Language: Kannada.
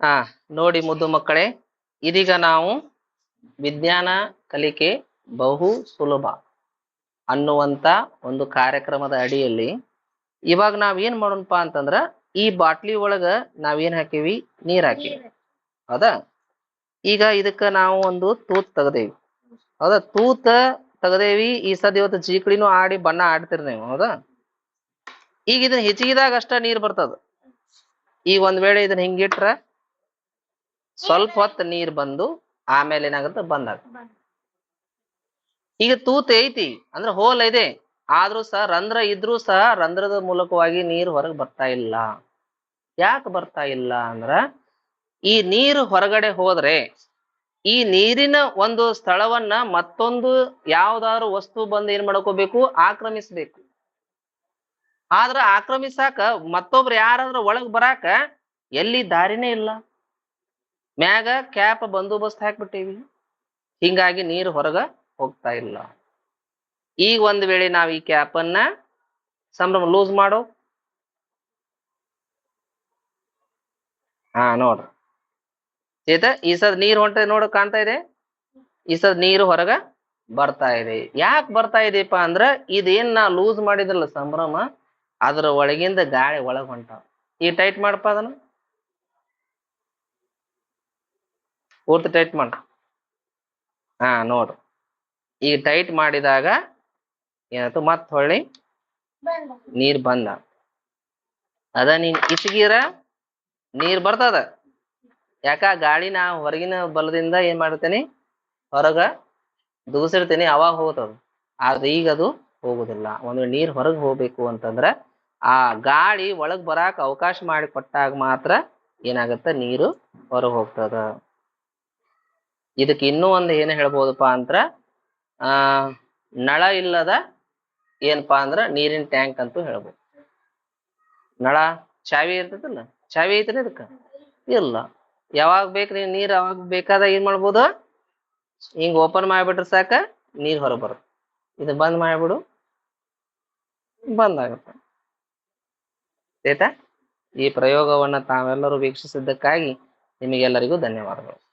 ಹಾ ನೋಡಿ ಮುದ್ದು ಮಕ್ಕಳೇ, ಇದೀಗ ನಾವು ವಿಜ್ಞಾನ ಕಲಿಕೆ ಬಹು ಸುಲಭ ಅನ್ನುವಂತ ಒಂದು ಕಾರ್ಯಕ್ರಮದ ಅಡಿಯಲ್ಲಿ ಇವಾಗ ನಾವ್ ಏನ್ ಮಾಡೋಣಪ್ಪ ಅಂತಂದ್ರ ಈ ಬಾಟ್ಲಿ ಒಳಗ ನಾವೇನ್ ಹಾಕಿವಿ? ನೀರ್ ಹಾಕಿವಿ. ಹೌದಾ? ಈಗ ಇದಕ್ಕ ನಾವು ಒಂದು ತೂತ್ ತೆಗದೇವಿ. ಹೌದಾ? ತೂತ ತೆಗದೇವಿ, ಈ ಸದ್ ಇವತ್ತು ಜೀಕಳಿನೂ ಆಡಿ ಬಣ್ಣ ಆಡ್ತಿರ್ ನೀವು. ಹೌದಾ? ಈಗ ಇದನ್ನ ಹೆಚ್ಚಿಗಿದಾಗ ಅಷ್ಟ ನೀರ್ ಬರ್ತದ. ಈಗ ಒಂದ್ ವೇಳೆ ಇದನ್ನ ಹಿಂಗಿಟ್ರ ಸ್ವಲ್ಪ ಹೊತ್ತು ನೀರ್ ಬಂದು ಆಮೇಲೆ ಏನಾಗುತ್ತೆ ಬಂದಾಗ ಈಗ ತೂತ ಐತಿ ಅಂದ್ರೆ ಹೋಲ್ ಇದೆ. ಆದ್ರೂ ಸಹ ರಂಧ್ರ ಇದ್ರೂ ಸಹ ರಂಧ್ರದ ಮೂಲಕವಾಗಿ ನೀರು ಹೊರಗೆ ಬರ್ತಾ ಇಲ್ಲ. ಯಾಕೆ ಬರ್ತಾ ಇಲ್ಲ ಅಂದ್ರ ಈ ನೀರು ಹೊರಗಡೆ ಹೋದ್ರೆ ಈ ನೀರಿನ ಒಂದು ಸ್ಥಳವನ್ನ ಮತ್ತೊಂದು ಯಾವ್ದಾದ್ರು ವಸ್ತು ಬಂದು ಏನ್ ಮಾಡ್ಕೋಬೇಕು? ಆಕ್ರಮಿಸ್ಬೇಕು. ಆದ್ರ ಆಕ್ರಮಿಸಾಕ ಮತ್ತೊಬ್ರು ಯಾರಾದ್ರೂ ಒಳಗ್ ಬರಾಕ ಎಲ್ಲಿ ದಾರಿನೇ ಇಲ್ಲ. ಮ್ಯಾಗ ಕ್ಯಾಪ್ ಬಂದೋಬಸ್ತ್ ಹಾಕ್ಬಿಟ್ಟಿವಿ. ಹಿಂಗಾಗಿ ನೀರು ಹೊರಗ ಹೋಗ್ತಾ ಇಲ್ಲ. ಈಗ ಒಂದ್ ವೇಳೆ ನಾವ್ ಈ ಕ್ಯಾಪ್ ಅನ್ನ ಸಂಭ್ರಮ ಲೂಸ್ ಮಾಡೋ. ಹಾ, ನೋಡ್ರಿ. ಚೇತ, ಈ ಸದ್ ನೀರ್ ಹೊಂಟ ನೋಡ ಕಾಣ್ತಾ ಇದೆ. ಈ ಸದ್ ನೀರು ಹೊರಗ ಬರ್ತಾ ಇದೆ. ಯಾಕೆ ಬರ್ತಾ ಇದೆಯಪ್ಪ ಅಂದ್ರ ಇದೇನ್ ನಾ ಲೂಸ್ ಮಾಡಿದ್ರಲ್ಲ ಸಂಭ್ರಮ? ಅದ್ರ ಒಳಗಿಂದ ಗಾಳಿ ಒಳಗ್ ಹೊಂಟಾವ. ಈ ಟೈಟ್ ಮಾಡಪ್ಪ ಅದನ್ನ. ಪೂರ್ತಿ ಟೈಟ್ ಮಾಡ. ಹಾ, ನೋಡು. ಈ ಟೈಟ್ ಮಾಡಿದಾಗ ಏನಾಯ್ತು? ಮತ್ತೆ ಹೊಳ್ಳಿ ನೀರ್ ಬಂದ. ಅದ ನೀನ್ ಇಸಗಿರ, ನೀರ್ ಬರ್ತದ. ಯಾಕ? ಗಾಳಿ ನಾ ಹೊರಗಿನ ಬಲದಿಂದ ಏನ್ ಮಾಡ್ತೇನೆ ಹೊರಗ ದೂಸಿರ್ತೀನಿ ಅವಾಗ ಹೋಗ್ತದ. ಆದ್ರೆ ಈಗ ಅದು ಹೋಗುದಿಲ್ಲ. ಒಂದು ನೀರ್ ಹೊರಗ್ ಹೋಗ್ಬೇಕು ಅಂತಂದ್ರ ಆ ಗಾಳಿ ಒಳಗ್ ಬರಾಕ್ ಅವಕಾಶ ಮಾಡಿ ಕೊಟ್ಟಾಗ ಮಾತ್ರ ಏನಾಗತ್ತ? ನೀರು ಹೊರಗೆ ಹೋಗ್ತದ. ಇದಕ್ಕೆ ಇನ್ನೂ ಒಂದು ಏನ್ ಹೇಳ್ಬೋದಪ್ಪ ಅಂದ್ರ, ಆ, ನಳ ಇಲ್ಲದ ಏನಪ್ಪಾ ಅಂದ್ರ ನೀರಿನ ಟ್ಯಾಂಕ್ ಅಂತೂ ಹೇಳ್ಬೋದು. ನಳ ಚಾವಿ ಇರ್ತದಲ್ಲ? ಚಾವಿ ಐತ್ರಿ ಇದಕ್ಕ ಇಲ್ಲ. ಯಾವಾಗ ಬೇಕು ನೀವ್ ನೀರ್ ಅವಾಗ ಬೇಕಾದಾಗ ಏನ್ ಮಾಡ್ಬೋದು? ಹಿಂಗ್ ಓಪನ್ ಮಾಡಿಬಿಟ್ರೆ ಸಾಕ, ನೀರ್ ಹೊರ ಬರುತ್ತೆ. ಇದು ಬಂದ್ ಮಾಡಿಬಿಡು. ಬಂದ್ ಆಯ್ತಾ ಈ ಪ್ರಯೋಗವನ್ನ ತಾವೆಲ್ಲರೂ ವೀಕ್ಷಿಸಿದ್ದಕ್ಕಾಗಿ ನಿಮಗೆಲ್ಲರಿಗೂ ಧನ್ಯವಾದಗಳು.